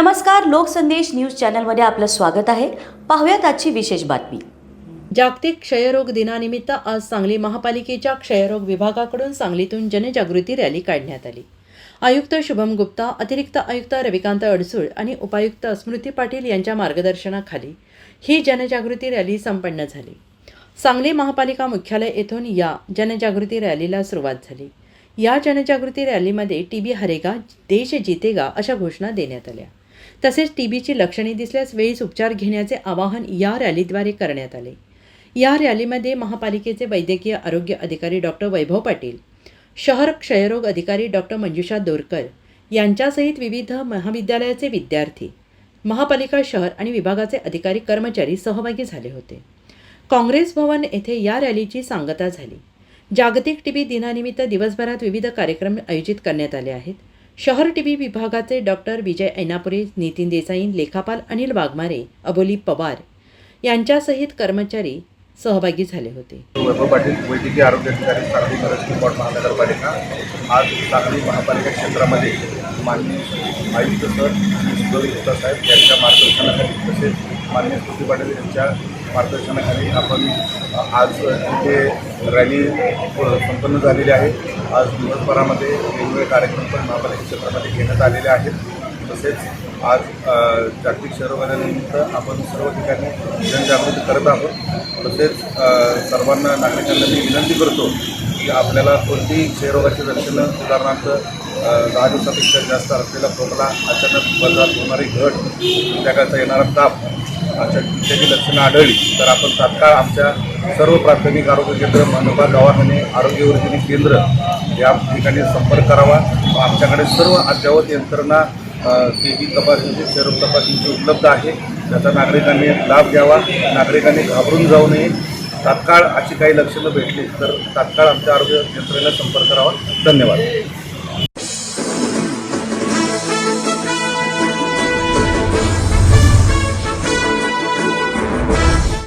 नमस्कार लोकसंदेश न्यूज चॅनलमध्ये आपलं स्वागत आहे. पाहूयात आजची विशेष बातमी. जागतिक क्षयरोग दिनानिमित्त आज सांगली महापालिकेच्या क्षयरोग विभागाकडून सांगलीतून जनजागृती रॅली काढण्यात आली. आयुक्त शुभम गुप्ता अतिरिक्त आयुक्त रविकांत अडसूळ आणि उपायुक्त स्मृती पाटील यांच्या मार्गदर्शनाखाली ही जनजागृती रॅली संपन्न झाली. सांगली महापालिका मुख्यालय येथून या जनजागृती रॅलीला सुरुवात झाली. या जनजागृती रॅलीमध्ये टी बी हरेगा देश जितेगा अशा घोषणा देण्यात आल्या. तसेच टी बीची लक्षणे दिसल्यास वेळीच उपचार घेण्याचे आवाहन या रॅलीद्वारे करण्यात आले. या रॅलीमध्ये महापालिकेचे वैद्यकीय आरोग्य अधिकारी डॉक्टर वैभव पाटील शहर क्षयरोग अधिकारी डॉक्टर मंजुषा दोरकर यांच्यासहित विविध महाविद्यालयाचे विद्यार्थी महापालिका शहर आणि विभागाचे अधिकारी कर्मचारी सहभागी झाले होते. काँग्रेस भवन येथे या रॅलीची सांगता झाली. जागतिक टीबी दिनानिमित्त दिवसभरात विविध कार्यक्रम आयोजित करण्यात आले आहेत. शहर टीबी विभागाचे डॉक्टर विजय ऐनापुरे नितीन देसाई लेखापाल अनिल वाघमारे अबोली पवार यांच्यासहित कर्मचारी सहभागी झाले होते. वैभव पाटील वैद्यकीय आरोग्य अधिकारी सांगली मिरज महानगरपालिका. आज सांगली महापालिका क्षेत्रामध्ये माननीय आयुक्त सर सुधीर साहेब यांच्या मार्गदर्शनाखाली तसेच माननीय स्मृती पाटील यांच्या मार्गदर्शनाखाली आपण आज तिथे रॅली संपन्न झालेली आहे. आज दिवसभरामध्ये वेगवेगळे कार्यक्रम पण महापालिका क्षेत्रामध्ये घेण्यात आलेले आहेत. तसेच आज जागतिक क्षयरोगानिमित्त आपण सर्व ठिकाणी जनजागृती करत आहोत. तसेच सर्वांना नागरिकांना मी विनंती करतो की आपल्याला कोणतीही क्षयरोगाची लक्षणं उदाहरणार्थ दहा दिवसापेक्षा जास्त असलेला खोकला अचानक बदलात होणारी घट संध्याकाळचा येणारा ताप अशा त्याची लक्षणं आढळली. तर आपण तात्काळ आमच्या सर्व प्राथमिक आरोग्य केंद्र मनपा दवाखाने आरोग्य वर्धिनी केंद्र या ठिकाणी संपर्क करावा. व आमच्याकडे सर्व अद्ययावत यंत्रणा टी बी तपासणीची सेरम तपासणीची उपलब्ध आहे. त्याचा नागरिकांनी लाभ घ्यावा. नागरिकांनी घाबरून जाऊ नये. तात्काळ अशी काही लक्षणं भेटली तर तात्काळ आमच्या आरोग्य यंत्रणेला संपर्क करावा. धन्यवाद.